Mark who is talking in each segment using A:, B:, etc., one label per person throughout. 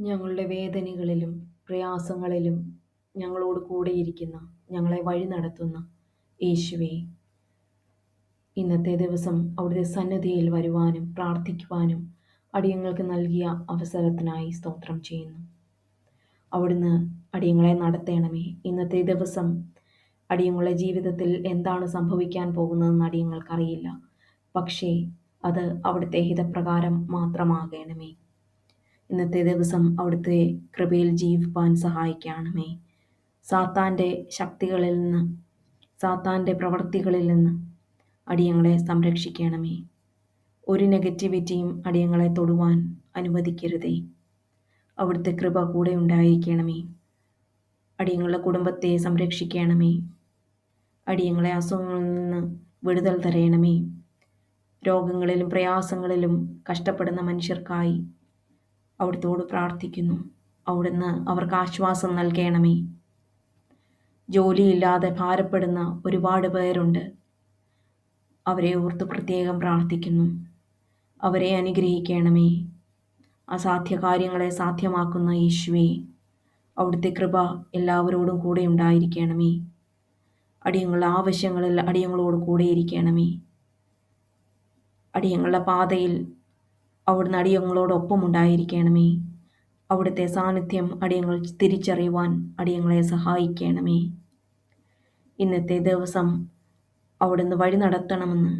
A: ഞങ്ങളുടെ വേദനകളിലും പ്രയാസങ്ങളിലും ഞങ്ങളോട് കൂടെയിരിക്കുന്ന ഞങ്ങളെ വഴി നടത്തുന്ന യേശുവേ ഇന്നത്തെ ദിവസം അവിടുത്തെ സന്നദ്ധിയിൽ വരുവാനും പ്രാർത്ഥിക്കുവാനും അടിയങ്ങൾക്ക് നൽകിയ അവസരത്തിനായി സ്തോത്രം ചെയ്യുന്നു. അവിടുന്ന് അടിയങ്ങളെ നടത്തേണമേ. ഇന്നത്തെ ദിവസം അടിയങ്ങളുടെ ജീവിതത്തിൽ എന്താണ് സംഭവിക്കാൻ പോകുന്നതെന്ന് അടിയങ്ങൾക്കറിയില്ല. പക്ഷേ അത് അവിടുത്തെ ഹിതപ്രകാരം മാത്രമാകണമേ. ഇന്നത്തെ ദിവസം അവിടുത്തെ കൃപയിൽ ജീവിപ്പാൻ സഹായിക്കണമേ. സാത്താന്റെ ശക്തികളിൽ നിന്ന് സാത്താന്റെ പ്രവൃത്തികളിൽ നിന്ന് അടിയങ്ങളെ സംരക്ഷിക്കണമേ. ഒരു നെഗറ്റിവിറ്റിയും അടിയങ്ങളെ തൊടുവാൻ അനുവദിക്കരുതേ. അവിടുത്തെ കൃപ കൂടെ ഉണ്ടായിരിക്കണമേ. അടിയങ്ങളുടെ കുടുംബത്തെ സംരക്ഷിക്കണമേ. അടിയങ്ങളെ അസുഖങ്ങളിൽ നിന്ന് വിടുതൽ തരയണമേ. രോഗങ്ങളിലും പ്രയാസങ്ങളിലും കഷ്ടപ്പെടുന്ന മനുഷ്യർക്കായി അവിടുത്തോട് പ്രാർത്ഥിക്കുന്നു. അവിടുന്ന് അവർക്ക് ആശ്വാസം നൽകണമേ. ജോലിയില്ലാതെ ഭാരപ്പെടുന്ന ഒരുപാട് പേരുണ്ട്. അവരെ ഓർത്ത് പ്രത്യേകം പ്രാർത്ഥിക്കുന്നു. അവരെ അനുഗ്രഹിക്കണമേ. അസാധ്യ കാര്യങ്ങളെ സാധ്യമാക്കുന്ന യേശുവേ അവിടുത്തെ കൃപ എല്ലാവരോടും കൂടെ ഉണ്ടായിരിക്കണമേ. അടിയങ്ങളുടെ ആവശ്യങ്ങളിൽ അടിയങ്ങളോട് കൂടെ ഇരിക്കണമേ. അടിയങ്ങളുടെ പാതയിൽ അവിടുന്ന് അടിയങ്ങളോടൊപ്പം ഉണ്ടായിരിക്കണമേ. അവിടുത്തെ സാന്നിധ്യം അടിയങ്ങൾ തിരിച്ചറിയുവാൻ അടിയങ്ങളെ സഹായിക്കണമേ. ഇന്നത്തെ ദിവസം അവിടുന്ന് വഴി നടത്തണമെന്ന്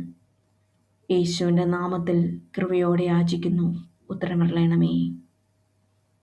A: യേശുവിന്റെ നാമത്തിൽ കൃപയോടെ യാചിക്കുന്നു ഉത്തരമറിയണമേ